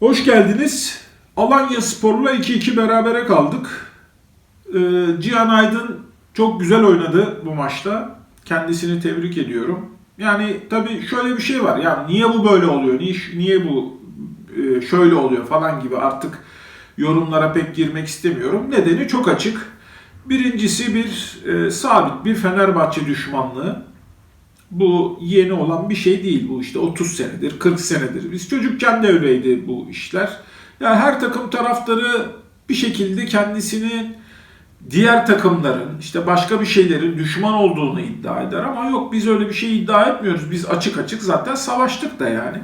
Hoş geldiniz. Alanya Spor'la 2-2 berabere kaldık. Ee, Cihan Aydın çok güzel oynadı bu maçta. Kendisini tebrik ediyorum. Yani tabii şöyle bir şey var. Ya niye bu böyle oluyor? Niye, niye bu e, şöyle oluyor falan gibi artık yorumlara pek girmek istemiyorum. Nedeni çok açık. Birincisi bir e, sabit bir Fenerbahçe düşmanlığı. Bu yeni olan bir şey değil. Bu işte 30 senedir, 40 senedir. Biz çocukken de öyleydi bu işler. Yani her takım taraftarı bir şekilde kendisini diğer takımların işte başka bir şeylerin düşman olduğunu iddia eder ama yok biz öyle bir şey iddia etmiyoruz. Biz açık açık zaten savaştık da yani.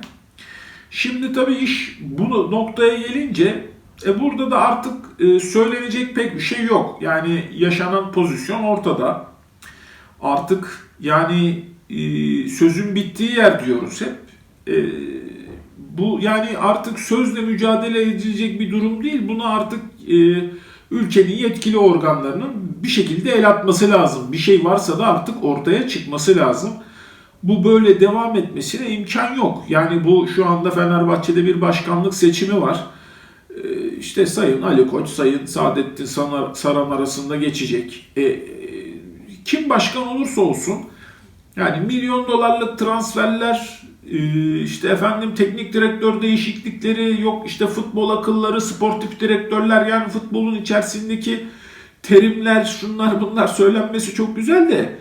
Şimdi tabii iş bu noktaya gelince e burada da artık e, söylenecek pek bir şey yok. Yani yaşanan pozisyon ortada. Artık yani sözün bittiği yer diyoruz hep. E, bu yani artık sözle mücadele edilecek bir durum değil. Buna artık e, ülkenin yetkili organlarının bir şekilde el atması lazım. Bir şey varsa da artık ortaya çıkması lazım. Bu böyle devam etmesine imkan yok. Yani bu şu anda Fenerbahçe'de bir başkanlık seçimi var. E, işte Sayın Ali Koç, Sayın Saadettin Saran arasında geçecek. E, e, kim başkan olursa olsun yani milyon dolarlık transferler, e, işte efendim teknik direktör değişiklikleri, yok işte futbol akılları, sportif direktörler yani futbolun içerisindeki terimler, şunlar bunlar söylenmesi çok güzel de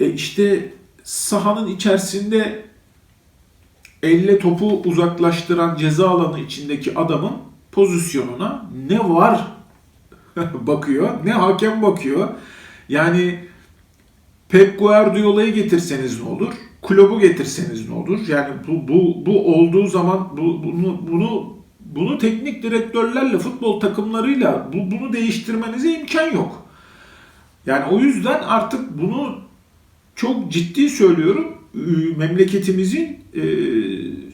e işte sahanın içerisinde elle topu uzaklaştıran ceza alanı içindeki adamın pozisyonuna ne var bakıyor, ne hakem bakıyor. Yani Pep Guardiola'yı getirseniz ne olur? Klopp'u getirseniz ne olur? Yani bu bu bu olduğu zaman bu bunu bunu bunu teknik direktörlerle futbol takımlarıyla bu bunu değiştirmenize imkan yok. Yani o yüzden artık bunu çok ciddi söylüyorum. Ee, Memleketimizin e,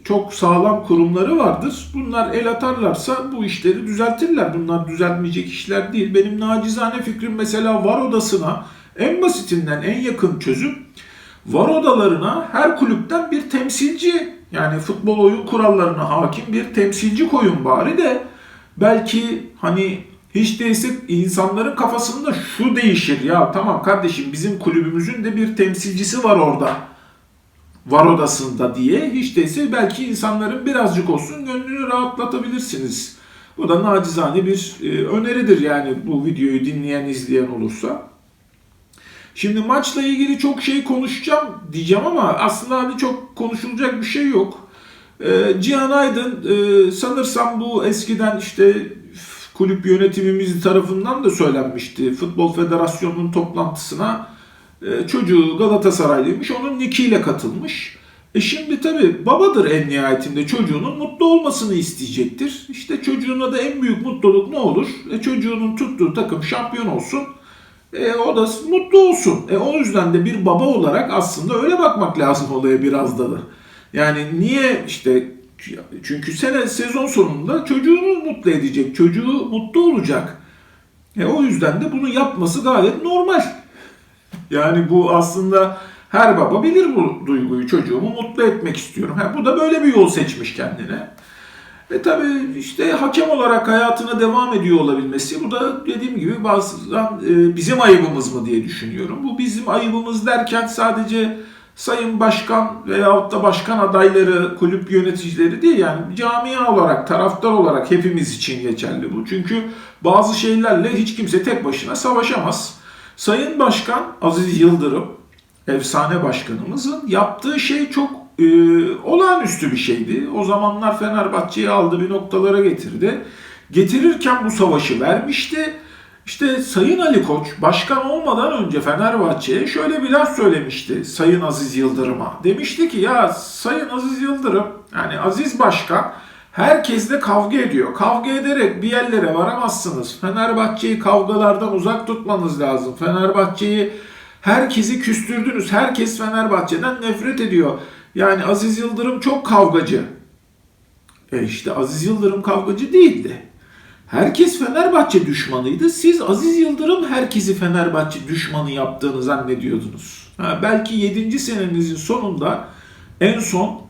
çok sağlam kurumları vardır. Bunlar el atarlarsa bu işleri düzeltirler. Bunlar düzeltmeyecek işler değil. Benim nacizane fikrim mesela var odasına en basitinden en yakın çözüm var odalarına her kulüpten bir temsilci yani futbol oyun kurallarına hakim bir temsilci koyun bari de belki hani hiç değilse insanların kafasında şu değişir ya tamam kardeşim bizim kulübümüzün de bir temsilcisi var orada var odasında diye hiç değilse belki insanların birazcık olsun gönlünü rahatlatabilirsiniz. Bu da nacizane bir e, öneridir yani bu videoyu dinleyen izleyen olursa. Şimdi maçla ilgili çok şey konuşacağım diyeceğim ama aslında hani çok konuşulacak bir şey yok. Ee, Cihan Aydın e, sanırsam bu eskiden işte kulüp yönetimimiz tarafından da söylenmişti. Futbol Federasyonu'nun toplantısına e, çocuğu Galatasaraylıymış. Onun nikiyle katılmış. E şimdi tabi babadır en nihayetinde çocuğunun mutlu olmasını isteyecektir. İşte çocuğuna da en büyük mutluluk ne olur? E çocuğunun tuttuğu takım şampiyon olsun. E, o da mutlu olsun. E, o yüzden de bir baba olarak aslında öyle bakmak lazım olaya biraz da. Yani niye işte çünkü sene sezon sonunda çocuğunu mutlu edecek, çocuğu mutlu olacak. E, o yüzden de bunu yapması gayet normal. Yani bu aslında her baba bilir bu duyguyu. Çocuğumu mutlu etmek istiyorum. Ha, bu da böyle bir yol seçmiş kendine. Ve tabii işte hakem olarak hayatına devam ediyor olabilmesi bu da dediğim gibi bazen e, bizim ayıbımız mı diye düşünüyorum. Bu bizim ayıbımız derken sadece sayın başkan veyahut da başkan adayları, kulüp yöneticileri değil yani camia olarak, taraftar olarak hepimiz için geçerli bu. Çünkü bazı şeylerle hiç kimse tek başına savaşamaz. Sayın Başkan Aziz Yıldırım, efsane başkanımızın yaptığı şey çok e, olağanüstü bir şeydi. O zamanlar Fenerbahçe'yi aldı bir noktalara getirdi. Getirirken bu savaşı vermişti. İşte Sayın Ali Koç başkan olmadan önce Fenerbahçe'ye şöyle bir laf söylemişti Sayın Aziz Yıldırım'a. Demişti ki ya Sayın Aziz Yıldırım yani Aziz Başkan herkesle kavga ediyor. Kavga ederek bir yerlere varamazsınız. Fenerbahçe'yi kavgalardan uzak tutmanız lazım. Fenerbahçe'yi herkesi küstürdünüz. Herkes Fenerbahçe'den nefret ediyor. Yani Aziz Yıldırım çok kavgacı. E işte Aziz Yıldırım kavgacı değildi. Herkes Fenerbahçe düşmanıydı. Siz Aziz Yıldırım herkesi Fenerbahçe düşmanı yaptığını zannediyordunuz. Ha, belki 7. senenizin sonunda en son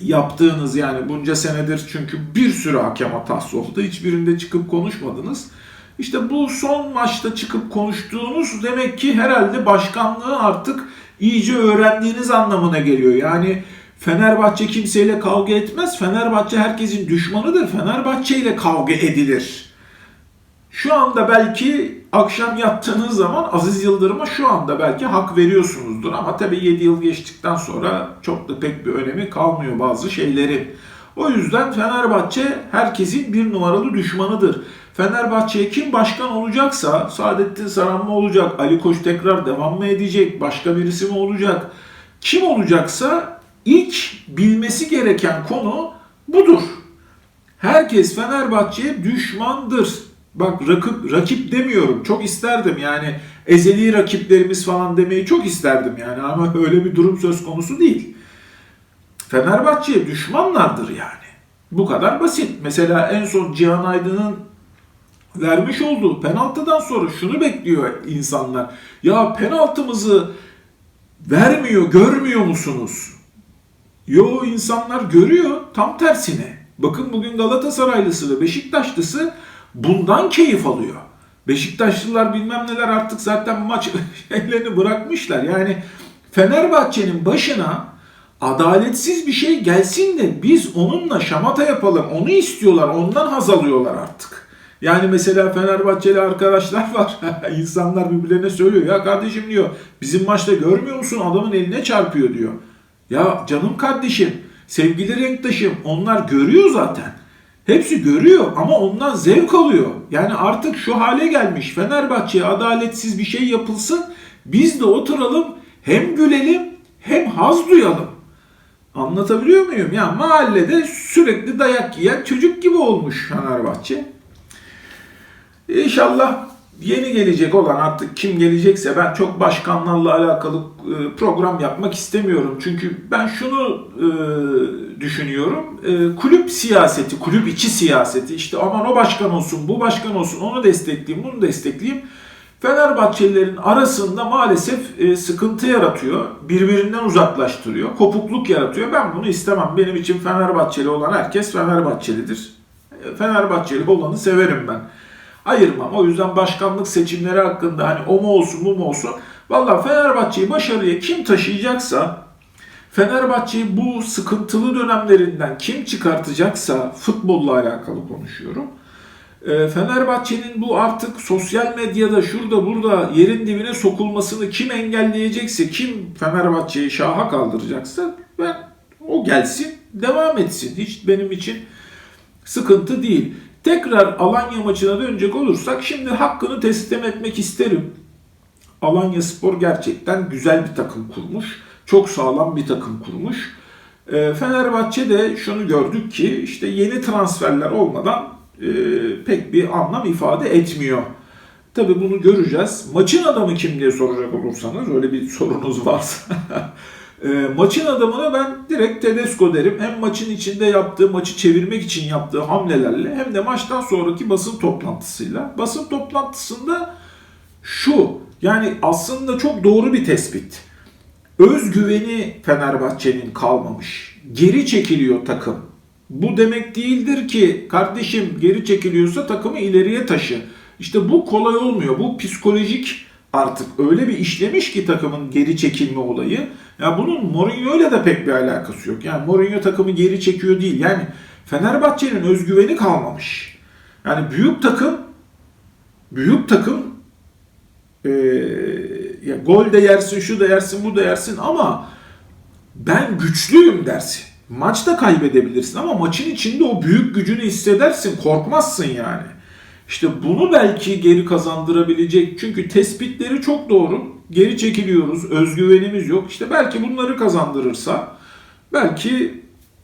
yaptığınız yani bunca senedir çünkü bir sürü hakem hatası oldu. Hiçbirinde çıkıp konuşmadınız. İşte bu son maçta çıkıp konuştuğunuz demek ki herhalde başkanlığı artık iyice öğrendiğiniz anlamına geliyor. Yani Fenerbahçe kimseyle kavga etmez. Fenerbahçe herkesin düşmanıdır. Fenerbahçe ile kavga edilir. Şu anda belki akşam yattığınız zaman Aziz Yıldırım'a şu anda belki hak veriyorsunuzdur. Ama tabii 7 yıl geçtikten sonra çok da pek bir önemi kalmıyor bazı şeylerin. O yüzden Fenerbahçe herkesin bir numaralı düşmanıdır. Fenerbahçe'ye kim başkan olacaksa Saadettin Saran mı olacak, Ali Koç tekrar devam mı edecek, başka birisi mi olacak? Kim olacaksa ilk bilmesi gereken konu budur. Herkes Fenerbahçe'ye düşmandır. Bak rakip, rakip demiyorum. Çok isterdim yani ezeli rakiplerimiz falan demeyi çok isterdim yani ama öyle bir durum söz konusu değil. Fenerbahçe'ye düşmanlardır yani. Bu kadar basit. Mesela en son Cihan Aydın'ın vermiş olduğu penaltıdan sonra şunu bekliyor insanlar. Ya penaltımızı vermiyor, görmüyor musunuz? Yo insanlar görüyor tam tersine. Bakın bugün Galatasaraylısı ve Beşiktaşlısı bundan keyif alıyor. Beşiktaşlılar bilmem neler artık zaten maç şeylerini bırakmışlar. Yani Fenerbahçe'nin başına adaletsiz bir şey gelsin de biz onunla şamata yapalım. Onu istiyorlar. Ondan haz alıyorlar artık. Yani mesela Fenerbahçeli arkadaşlar var. İnsanlar birbirlerine söylüyor. Ya kardeşim diyor bizim maçta görmüyor musun adamın eline çarpıyor diyor. Ya canım kardeşim, sevgili renktaşım onlar görüyor zaten. Hepsi görüyor ama ondan zevk alıyor. Yani artık şu hale gelmiş Fenerbahçe'ye adaletsiz bir şey yapılsın. Biz de oturalım hem gülelim hem haz duyalım. Anlatabiliyor muyum? Ya mahallede sürekli dayak yiyen çocuk gibi olmuş Fenerbahçe. İnşallah yeni gelecek olan artık kim gelecekse ben çok başkanlarla alakalı e, program yapmak istemiyorum. Çünkü ben şunu e, düşünüyorum. E, kulüp siyaseti, kulüp içi siyaseti işte aman o başkan olsun, bu başkan olsun, onu destekleyeyim, bunu destekleyeyim. Fenerbahçelilerin arasında maalesef sıkıntı yaratıyor. Birbirinden uzaklaştırıyor. Kopukluk yaratıyor. Ben bunu istemem. Benim için Fenerbahçeli olan herkes Fenerbahçelidir. Fenerbahçeli olanı severim ben ayırmam. O yüzden başkanlık seçimleri hakkında hani o mu olsun bu mu olsun. Valla Fenerbahçe'yi başarıya kim taşıyacaksa Fenerbahçe'yi bu sıkıntılı dönemlerinden kim çıkartacaksa futbolla alakalı konuşuyorum. Ee, Fenerbahçe'nin bu artık sosyal medyada şurada burada yerin dibine sokulmasını kim engelleyecekse, kim Fenerbahçe'yi şaha kaldıracaksa ben o gelsin, devam etsin. Hiç benim için sıkıntı değil. Tekrar Alanya maçına dönecek olursak şimdi hakkını teslim etmek isterim. Alanya Spor gerçekten güzel bir takım kurmuş. Çok sağlam bir takım kurmuş. E, Fenerbahçe de şunu gördük ki işte yeni transferler olmadan e, pek bir anlam ifade etmiyor. Tabi bunu göreceğiz. Maçın adamı kim diye soracak olursanız öyle bir sorunuz varsa E, maçın adamına ben direkt Tedesco derim. Hem maçın içinde yaptığı, maçı çevirmek için yaptığı hamlelerle hem de maçtan sonraki basın toplantısıyla. Basın toplantısında şu, yani aslında çok doğru bir tespit. Özgüveni Fenerbahçe'nin kalmamış. Geri çekiliyor takım. Bu demek değildir ki kardeşim geri çekiliyorsa takımı ileriye taşı. İşte bu kolay olmuyor. Bu psikolojik artık öyle bir işlemiş ki takımın geri çekilme olayı. Ya bunun Mourinho ile de pek bir alakası yok. Yani Mourinho takımı geri çekiyor değil. Yani Fenerbahçe'nin özgüveni kalmamış. Yani büyük takım büyük takım e, ya gol de yersin, şu da yersin, bu da yersin ama ben güçlüyüm dersin. Maçta kaybedebilirsin ama maçın içinde o büyük gücünü hissedersin, korkmazsın yani. İşte bunu belki geri kazandırabilecek. Çünkü tespitleri çok doğru. Geri çekiliyoruz, özgüvenimiz yok. İşte belki bunları kazandırırsa belki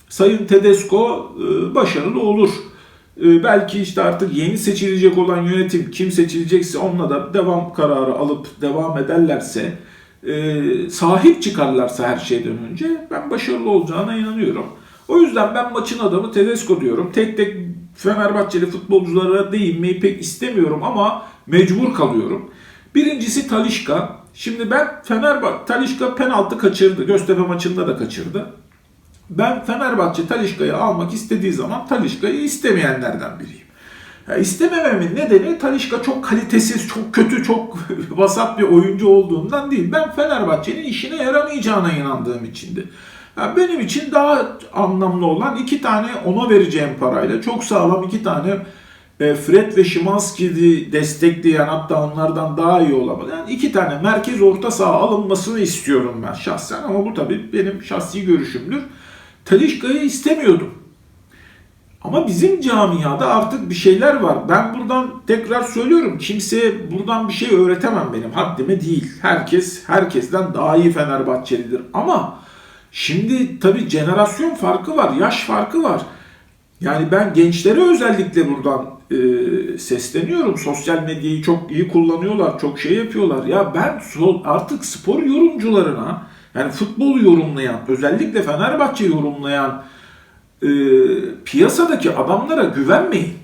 Sayın Tedesco e, başarılı olur. E, belki işte artık yeni seçilecek olan yönetim kim seçilecekse onunla da devam kararı alıp devam ederlerse e, sahip çıkarlarsa her şeyden önce ben başarılı olacağına inanıyorum. O yüzden ben maçın adamı Tedesco diyorum. Tek tek Fenerbahçeli futbolculara değinmeyi pek istemiyorum ama mecbur kalıyorum. Birincisi Talişka. Şimdi ben Fenerbahçe Talişka penaltı kaçırdı. Göztepe maçında da kaçırdı. ben Fenerbahçe Talişka'yı almak istediği zaman Talişka'yı istemeyenlerden biriyim. Ya istemememin nedeni Talişka çok kalitesiz, çok kötü, çok vasat bir oyuncu olduğundan değil. Ben Fenerbahçe'nin işine yaramayacağına inandığım içindi. Ya benim için daha anlamlı olan iki tane ona vereceğim parayla çok sağlam iki tane e, Fred ve Szymanski'yi destekleyen hatta onlardan daha iyi olamadı. Yani iki tane merkez orta saha alınmasını istiyorum ben şahsen ama bu tabii benim şahsi görüşümdür. Talişka'yı istemiyordum. Ama bizim camiada artık bir şeyler var. Ben buradan tekrar söylüyorum. Kimseye buradan bir şey öğretemem benim. Haddime değil. Herkes herkesten daha iyi Fenerbahçelidir. Ama şimdi tabii jenerasyon farkı var. Yaş farkı var. Yani ben gençlere özellikle buradan e, sesleniyorum. Sosyal medyayı çok iyi kullanıyorlar. Çok şey yapıyorlar. Ya ben artık spor yorumcularına yani futbol yorumlayan özellikle Fenerbahçe yorumlayan e, piyasadaki adamlara güvenmeyin.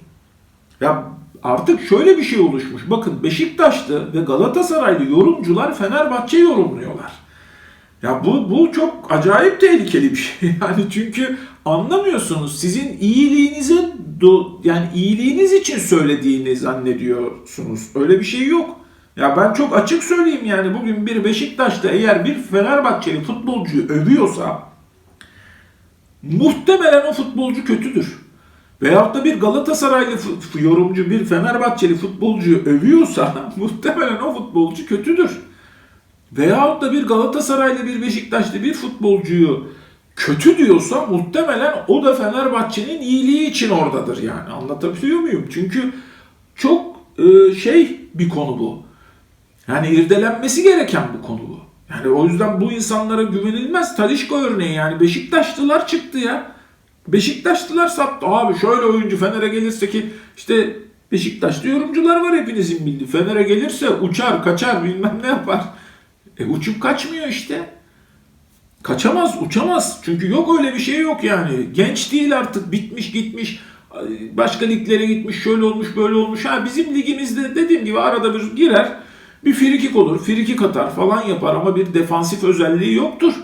Ya artık şöyle bir şey oluşmuş. Bakın Beşiktaşlı ve Galatasaraylı yorumcular Fenerbahçe yorumluyorlar. Ya bu bu çok acayip tehlikeli bir şey. Yani çünkü anlamıyorsunuz. Sizin iyiliğinize do, yani iyiliğiniz için söylediğini zannediyorsunuz. Öyle bir şey yok. Ya ben çok açık söyleyeyim yani bugün bir Beşiktaş'ta eğer bir Fenerbahçeli futbolcuyu övüyorsa muhtemelen o futbolcu kötüdür. Veyahut da bir Galatasaraylı yorumcu bir Fenerbahçeli futbolcuyu övüyorsa muhtemelen o futbolcu kötüdür. Veyahut da bir Galatasaraylı bir Beşiktaşlı bir futbolcuyu kötü diyorsa muhtemelen o da Fenerbahçe'nin iyiliği için oradadır yani. Anlatabiliyor muyum? Çünkü çok e, şey bir konu bu. Yani irdelenmesi gereken bir konu bu. Yani o yüzden bu insanlara güvenilmez. Talişka örneği yani Beşiktaşlılar çıktı ya. Beşiktaşlılar sattı. Abi şöyle oyuncu Fener'e gelirse ki işte Beşiktaşlı yorumcular var hepinizin bildiği. Fener'e gelirse uçar kaçar bilmem ne yapar. E uçup kaçmıyor işte. Kaçamaz, uçamaz. Çünkü yok öyle bir şey yok yani. Genç değil artık, bitmiş gitmiş. Başka liglere gitmiş, şöyle olmuş, böyle olmuş. Ha bizim ligimizde dediğim gibi arada bir girer. Bir frikik olur, frikik atar falan yapar ama bir defansif özelliği yoktur.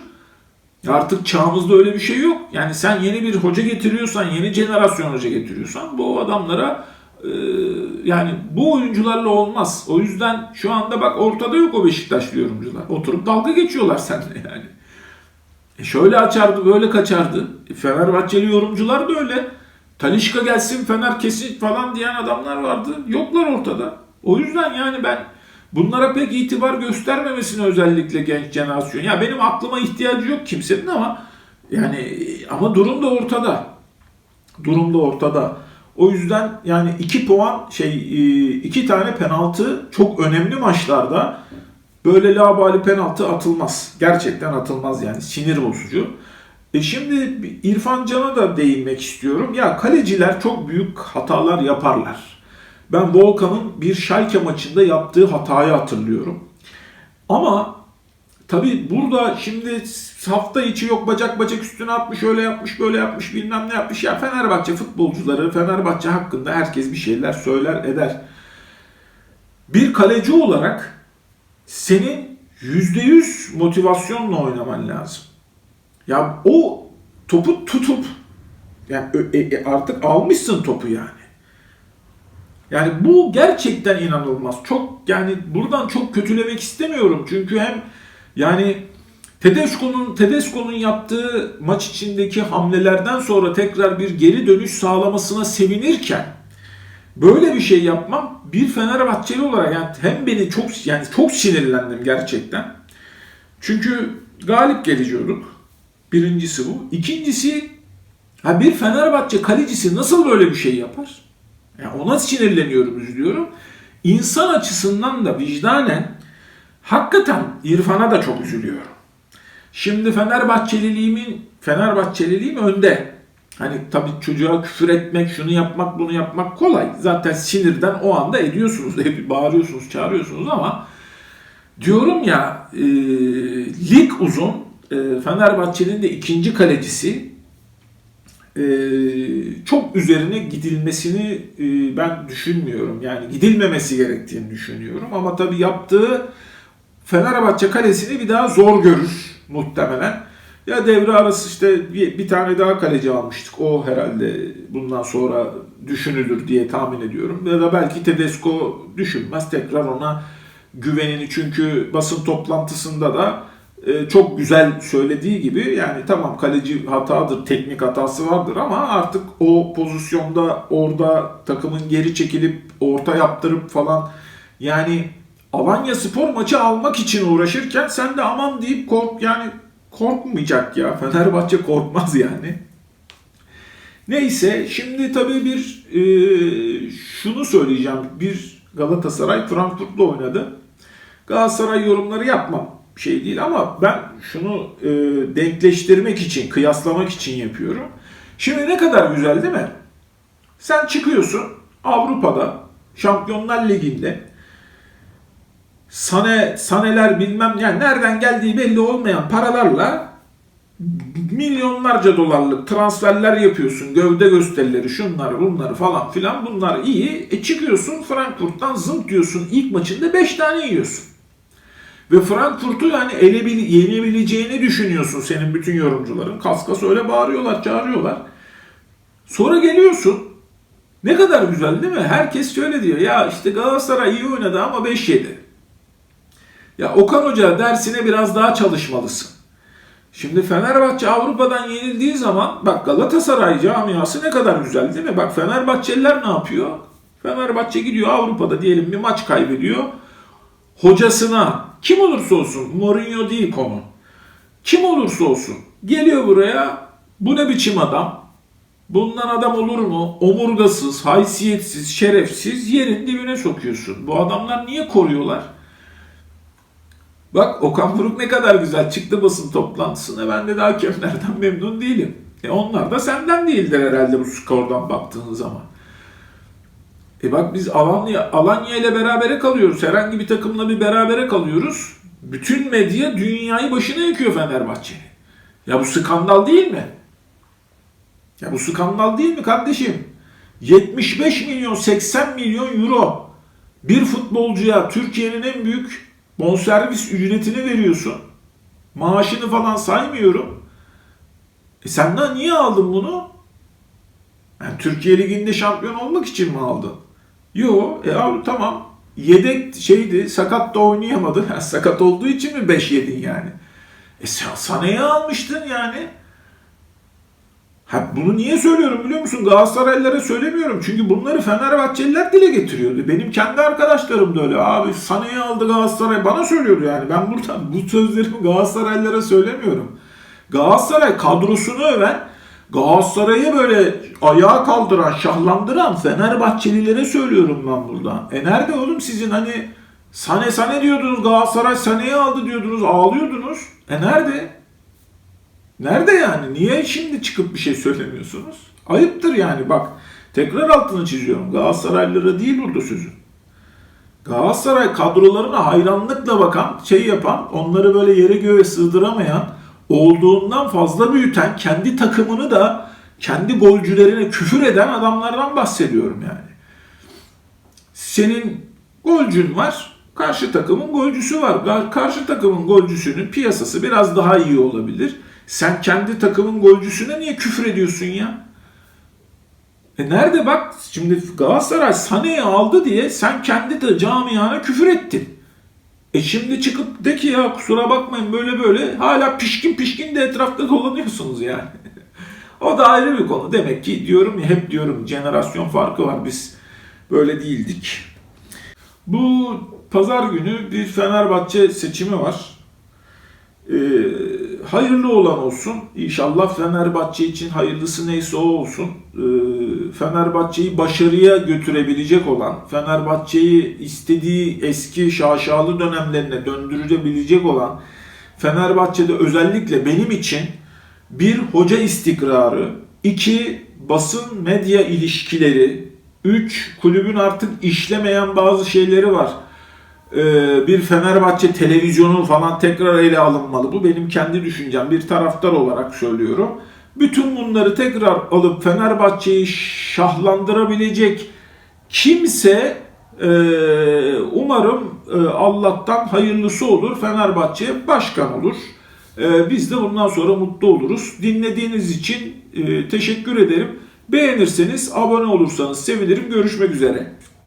Artık çağımızda öyle bir şey yok. Yani sen yeni bir hoca getiriyorsan, yeni jenerasyon hoca getiriyorsan bu adamlara e, yani bu oyuncularla olmaz. O yüzden şu anda bak ortada yok o Beşiktaşlı yorumcular. Oturup dalga geçiyorlar seninle yani. E şöyle açardı, böyle kaçardı. E Fenerbahçeli yorumcular da öyle. Talişka gelsin Fener kesin falan diyen adamlar vardı. Yoklar ortada. O yüzden yani ben bunlara pek itibar göstermemesini özellikle genç jenerasyon. Ya benim aklıma ihtiyacı yok kimsenin ama yani ama durum da ortada. Durum da ortada. O yüzden yani iki puan şey e, iki tane penaltı çok önemli maçlarda böyle labali penaltı atılmaz. Gerçekten atılmaz yani sinir bozucu. E şimdi İrfan Can'a da değinmek istiyorum. Ya kaleciler çok büyük hatalar yaparlar. Ben Volkan'ın bir Schalke maçında yaptığı hatayı hatırlıyorum. Ama tabi burada şimdi hafta içi yok bacak bacak üstüne atmış öyle yapmış böyle yapmış bilmem ne yapmış. Ya Fenerbahçe futbolcuları Fenerbahçe hakkında herkes bir şeyler söyler eder. Bir kaleci olarak senin %100 motivasyonla oynaman lazım. Ya o topu tutup yani ö- e- artık almışsın topu yani. Yani bu gerçekten inanılmaz. Çok yani buradan çok kötülemek istemiyorum. Çünkü hem yani Tedesco'nun Tedesco'nun yaptığı maç içindeki hamlelerden sonra tekrar bir geri dönüş sağlamasına sevinirken böyle bir şey yapmam bir Fenerbahçeli olarak yani hem beni çok yani çok sinirlendim gerçekten. Çünkü galip geliyorduk. Birincisi bu. İkincisi ha bir Fenerbahçe kalecisi nasıl böyle bir şey yapar? Yani ona sinirleniyorum, üzülüyorum. İnsan açısından da vicdanen hakikaten İrfan'a da çok üzülüyorum. Şimdi Fenerbahçeliliğimin Fenerbahçeliliğim önde. Hani tabii çocuğa küfür etmek, şunu yapmak, bunu yapmak kolay. Zaten sinirden o anda ediyorsunuz, bağırıyorsunuz, çağırıyorsunuz ama diyorum ya e, lig uzun. E, Fenerbahçe'nin de ikinci kalecisi e, çok üzerine gidilmesini e, ben düşünmüyorum. Yani gidilmemesi gerektiğini düşünüyorum. Ama tabii yaptığı Fenerbahçe kalesini bir daha zor görür muhtemelen. Ya devre arası işte bir, bir tane daha kaleci almıştık. O herhalde bundan sonra düşünülür diye tahmin ediyorum. Ya da belki Tedesco düşünmez. Tekrar ona güvenini çünkü basın toplantısında da e, çok güzel söylediği gibi yani tamam kaleci hatadır, teknik hatası vardır ama artık o pozisyonda orada takımın geri çekilip orta yaptırıp falan yani Alanya Spor maçı almak için uğraşırken sen de aman deyip kork yani korkmayacak ya. Fenerbahçe korkmaz yani. Neyse şimdi tabii bir e, şunu söyleyeceğim. Bir Galatasaray Frankfurt'la oynadı. Galatasaray yorumları yapmam şey değil ama ben şunu e, denkleştirmek için, kıyaslamak için yapıyorum. Şimdi ne kadar güzel değil mi? Sen çıkıyorsun Avrupa'da, Şampiyonlar Ligi'nde sane, saneler bilmem yani nereden geldiği belli olmayan paralarla milyonlarca dolarlık transferler yapıyorsun. Gövde gösterileri, şunları, bunları falan filan bunlar iyi. E çıkıyorsun Frankfurt'tan zımt diyorsun. ilk maçında 5 tane yiyorsun. Ve Frankfurt'u yani elebil, yenebileceğini düşünüyorsun senin bütün yorumcuların. Kaskas öyle bağırıyorlar, çağırıyorlar. Sonra geliyorsun. Ne kadar güzel değil mi? Herkes şöyle diyor. Ya işte Galatasaray iyi oynadı ama 5 yedi. Ya Okan Hoca dersine biraz daha çalışmalısın. Şimdi Fenerbahçe Avrupa'dan yenildiği zaman bak Galatasaray camiası ne kadar güzel değil mi? Bak Fenerbahçeliler ne yapıyor? Fenerbahçe gidiyor Avrupa'da diyelim bir maç kaybediyor. Hocasına kim olursa olsun Mourinho değil konu. Kim olursa olsun geliyor buraya bu ne biçim adam? Bundan adam olur mu? Omurgasız, haysiyetsiz, şerefsiz yerin dibine sokuyorsun. Bu adamlar niye koruyorlar? Bak Okan Buruk ne kadar güzel çıktı basın toplantısına. Ben de daha hakemlerden memnun değilim. E onlar da senden değildir herhalde bu skordan baktığın zaman. E bak biz Alanya, Alanya ile berabere kalıyoruz. Herhangi bir takımla bir berabere kalıyoruz. Bütün medya dünyayı başına yıkıyor Fenerbahçe'yi. Ya bu skandal değil mi? Ya bu skandal değil mi kardeşim? 75 milyon 80 milyon euro bir futbolcuya Türkiye'nin en büyük bonservis ücretini veriyorsun. Maaşını falan saymıyorum. E sen de niye aldın bunu? Yani Türkiye Ligi'nde şampiyon olmak için mi aldın? Yo, e abi tamam. Yedek şeydi, sakat da oynayamadı. Ha, sakat olduğu için mi 5 yedin yani? E sen Sane'yi almıştın yani. Ha, bunu niye söylüyorum biliyor musun? Galatasaraylılara söylemiyorum. Çünkü bunları Fenerbahçeliler dile getiriyordu. Benim kendi arkadaşlarım da öyle. Abi Sane'yi aldı Galatasaray. Bana söylüyordu yani. Ben buradan bu sözlerimi Galatasaraylılara söylemiyorum. Galatasaray kadrosunu öven, Galatasaray'ı böyle ayağa kaldıran, şahlandıran Fenerbahçelilere söylüyorum ben buradan. E nerede oğlum sizin hani Sane Sane diyordunuz, Galatasaray Sane'yi aldı diyordunuz, ağlıyordunuz. E nerede? Nerede yani? Niye şimdi çıkıp bir şey söylemiyorsunuz? Ayıptır yani bak. Tekrar altını çiziyorum. Galatasaraylılara değil burada sözüm. Galatasaray kadrolarına hayranlıkla bakan, şey yapan, onları böyle yere göğe sığdıramayan, olduğundan fazla büyüten, kendi takımını da kendi golcülerine küfür eden adamlardan bahsediyorum yani. Senin golcün var, karşı takımın golcüsü var. Karşı takımın golcüsünün piyasası biraz daha iyi olabilir. Sen kendi takımın golcüsüne niye küfür ediyorsun ya? E nerede bak şimdi Galatasaray Sané'yi aldı diye sen kendi de camiana küfür ettin. E şimdi çıkıp de ki ya kusura bakmayın böyle böyle hala pişkin pişkin de etrafta dolanıyorsunuz yani. o da ayrı bir konu. Demek ki diyorum ya hep diyorum jenerasyon farkı var biz böyle değildik. Bu pazar günü bir Fenerbahçe seçimi var. Ee, hayırlı olan olsun. İnşallah Fenerbahçe için hayırlısı neyse o olsun. Ee, Fenerbahçe'yi başarıya götürebilecek olan, Fenerbahçe'yi istediği eski şaşalı dönemlerine döndürebilecek olan, Fenerbahçe'de özellikle benim için bir hoca istikrarı, iki basın medya ilişkileri, üç kulübün artık işlemeyen bazı şeyleri var bir Fenerbahçe televizyonu falan tekrar ele alınmalı. Bu benim kendi düşüncem. Bir taraftar olarak söylüyorum. Bütün bunları tekrar alıp Fenerbahçe'yi şahlandırabilecek kimse e, umarım e, Allah'tan hayırlısı olur. Fenerbahçe başkan olur. Ee, biz de bundan sonra mutlu oluruz. Dinlediğiniz için e, teşekkür ederim. Beğenirseniz, abone olursanız sevinirim. Görüşmek üzere.